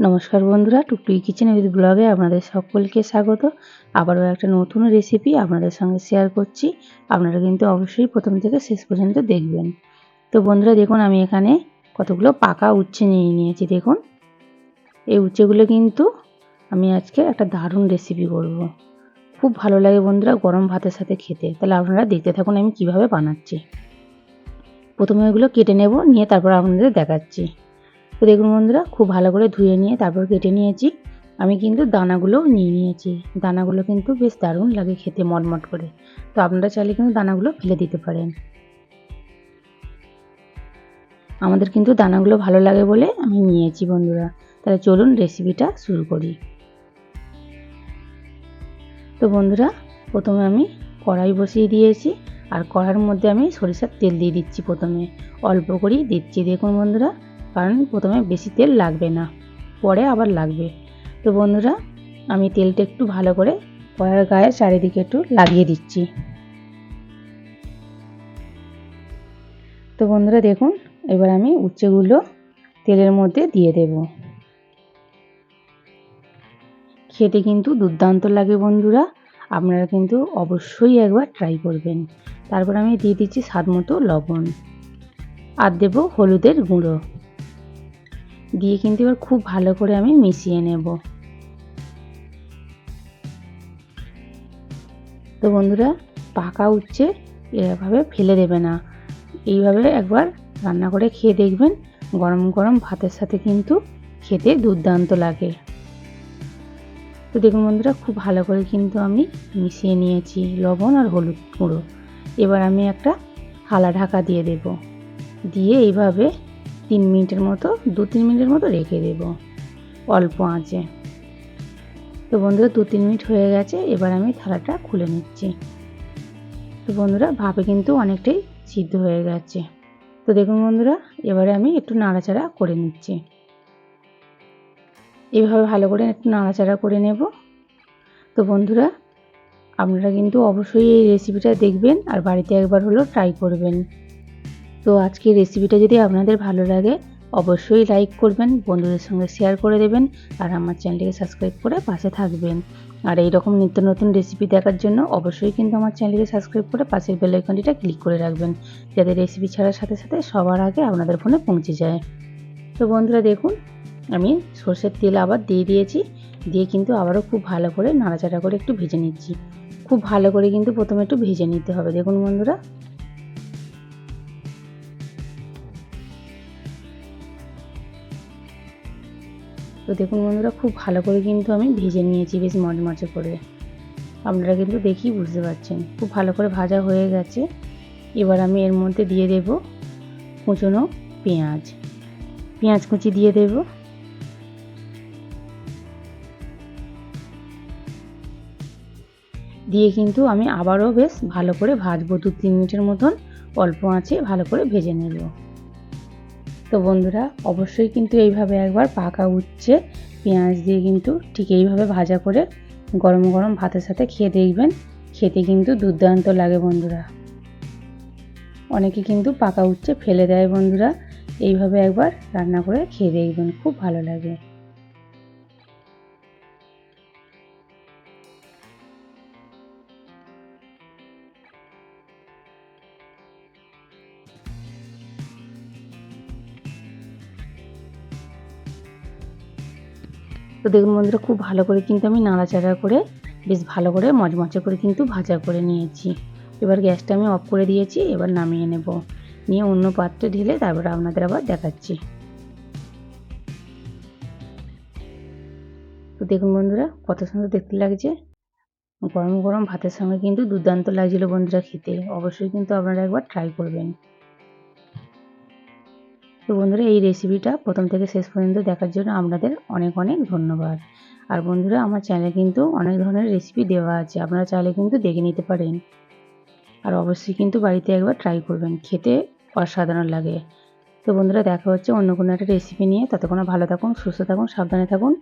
নমস্কার বন্ধুরা, টুকটুকি kitchen with ব্লগে আপনাদের সকলকে স্বাগত। আবারও একটা নতুন রেসিপি আপনাদের সঙ্গে শেয়ার করছি। আপনারা কিন্তু অবশ্যই প্রথম থেকে শেষ পর্যন্ত দেখবেন। তো বন্ধুরা, দেখুন, আমি এখানে কতগুলো পাকা উচ্ছে নিয়ে নিয়েছি, দেখুন। এই উচ্ছেগুলো কিন্তু আমি আজকে একটা দারুণ রেসিপি করব। খুব ভালো লাগে বন্ধুরা, গরম ভাতের সাথে খেতে। তাহলে আপনারা দেখতে থাকুন আমি কীভাবে বানাচ্ছি। প্রথমে এগুলো কেটে নেব, নিয়ে তারপর আপনাদের দেখাচ্ছি। তো দেখুন বন্ধুরা খুব ভালো করে ধুয়ে নিয়ে তারপর কেটে নিয়েছি। আমি কিন্তু দানাগুলোও নিয়ে নিয়েছি। দানাগুলো কিন্তু বেশ দারুণ লাগে খেতে মটমট করে। তো আপনারা চাইলে কিন্তু দানাগুলো ফেলে দিতে পারেন। আমাদের কিন্তু দানাগুলো ভালো লাগে বলে আমি নিয়েছি বন্ধুরা। তাহলে চলুন রেসিপিটা শুরু করি। তো বন্ধুরা, প্রথমে আমি কড়াই বসিয়ে দিয়েছি। আর কড়ার মধ্যে আমি সরিষার তেল দিয়ে দিচ্ছি প্রথমে। অল্প করেই দিচ্ছি। দেখুন বন্ধুরা কারণ প্রথমে বেশি তেল লাগবে না, পরে আবার লাগবে। তো বন্ধুরা, আমি তেলটা একটু ভালো করে কড়ার গায়ে চারিদিকে একটু লাগিয়ে দিচ্ছি। তো বন্ধুরা, দেখুন, এবার আমি উচ্ছেগুলো তেলের মধ্যে দিয়ে দেব। খেতে কিন্তু দুর্দান্ত লাগে বন্ধুরা, আপনারা কিন্তু অবশ্যই একবার ট্রাই করবেন। তারপর আমি দিয়ে দিচ্ছি স্বাদ মতো লবণ। আর দেবো হলুদের গুঁড়ো। দিয়ে কিন্তু এবার খুব ভালো করে আমি মিশিয়ে নেব। তো বন্ধুরা, পাকা উচ্ছে এভাবে ফেলে দেবে না। এইভাবে একবার রান্না করে খেয়ে দেখবেন, গরম গরম ভাতের সাথে কিন্তু খেতে দুর্দান্ত লাগে। তো দেখুন বন্ধুরা, খুব ভালো করে কিন্তু আমি মিশিয়ে নিয়েছি, লবণ আর হলুদ গুঁড়ো। এবার আমি একটা থালা ঢাকা দিয়ে দেব। দিয়ে এইভাবে তিন মিনিটের মতো, দু তিন মিনিটের মতো রেখে দেব অল্প আঁচে। তো বন্ধুরা, দু তিন মিনিট হয়ে গেছে, এবার আমি থালাটা খুলে নিচ্ছি। তো বন্ধুরা, ভাপে কিন্তু অনেকটাই সিদ্ধ হয়ে গেছে। তো দেখুন বন্ধুরা, এবারে আমি একটু নাড়াচাড়া করে নিচ্ছি। এভাবে ভালো করে একটু নাড়াচাড়া করে নেব। তো বন্ধুরা, আপনারা কিন্তু অবশ্যই এই রেসিপিটা দেখবেন আর বাড়িতে একবার হলেও ট্রাই করবেন। তো আজকের রেসিপিটা যদি আপনাদের ভালো লাগে, অবশ্যই লাইক করবেন, বন্ধুদের সঙ্গে শেয়ার করে দেবেন, আর আমার চ্যানেলটিকে সাবস্ক্রাইব করে পাশে থাকবেন। আর এই রকম নিত্য নতুন রেসিপি দেখার জন্য অবশ্যই কিন্তু আমার চ্যানেলটিকে সাবস্ক্রাইব করে পাশের বেল আইকনটিটা ক্লিক করে রাখবেন, যাতে রেসিপি ছাড়ার সাথে সাথে সবার আগে আপনাদের ফোনে পৌঁছে যায়। তো বন্ধুরা দেখুন, আমি সর্ষের তেল আবার দিয়ে দিয়েছি, দিয়ে কিন্তু আবারও খুব ভালো করে নাড়াচাড়া করে একটু ভেজে নিচ্ছি। খুব ভালো করে কিন্তু প্রথমে একটু ভেজে নিতে হবে। দেখুন বন্ধুরা তো দেখুন বন্ধুরা, খুব ভালো করে কিন্তু আমি ভেজে নিয়েছি বেশ মচমচে করে। আপনারা কিন্তু দেখেই বুঝতে পারছেন। খুব ভালো করে ভাজা হয়ে গেছে। এবার আমি এর মধ্যে দিয়ে দেব কুচনো পেঁয়াজ। পেঁয়াজ কুচি দিয়ে দেব। দিয়ে কিন্তু আমি আবারও বেশ ভালো করে ভাজবো। দু তিন মিনিটের মতন অল্প আঁচে ভালো করে ভেজে নেব। তো বন্ধুরা, অবশ্যই কিন্তু এইভাবে একবার পাকা উচ্ছে পেঁয়াজ দিয়ে কিন্তু ঠিক এইভাবে ভাজা করে গরম গরম ভাতের সাথে খেয়ে দেখবেন। খেতে কিন্তু দুর্দান্ত লাগে বন্ধুরা। অনেকে কিন্তু পাকা উচ্ছে ফেলে দেয় বন্ধুরা। এইভাবে একবার রান্না করে খেয়ে দেখবেন, খুব ভালো লাগে। তো দেখুন বন্ধুরা, খুব ভালো করে কিন্তু আমি নাড়াচাড়া করে, বেশ ভালো করে মচমচে করে কিন্তু ভাজা করে নিয়েছি। এবার গ্যাসটা আমি অফ করে দিয়েছি, এবার নামিয়ে নেব। নিয়ে অন্য পাত্রে ঢেলে তারপরে আপনাদের আবার দেখাচ্ছি। তো দেখুন বন্ধুরা, কত সুন্দর দেখতে লাগছে। গরম গরম ভাতের সঙ্গে কিন্তু দুর্দান্ত লাগছিল বন্ধুরা খেতে। অবশ্যই কিন্তু আপনারা একবার ট্রাই করবেন। তো বন্ধুরা, এই রেসিপিটা প্রথম থেকে শেষ পর্যন্ত দেখার জন্য আপনাদের অনেক অনেক ধন্যবাদ। আর বন্ধুরা, আমার চ্যানেলে কিন্তু অনেক ধরনের রেসিপি দেওয়া আছে, আপনারা চাইলে কিন্তু দেখে নিতে পারেন। আর অবশ্যই কিন্তু বাড়িতে একবার ট্রাই করবেন, খেতে অসাধারণ লাগে। তো বন্ধুরা, দেখা হচ্ছে অন্য কোনো একটা রেসিপি নিয়ে। ততক্ষণ ভালো থাকুন, সুস্থ থাকুন, সাবধানে থাকুন।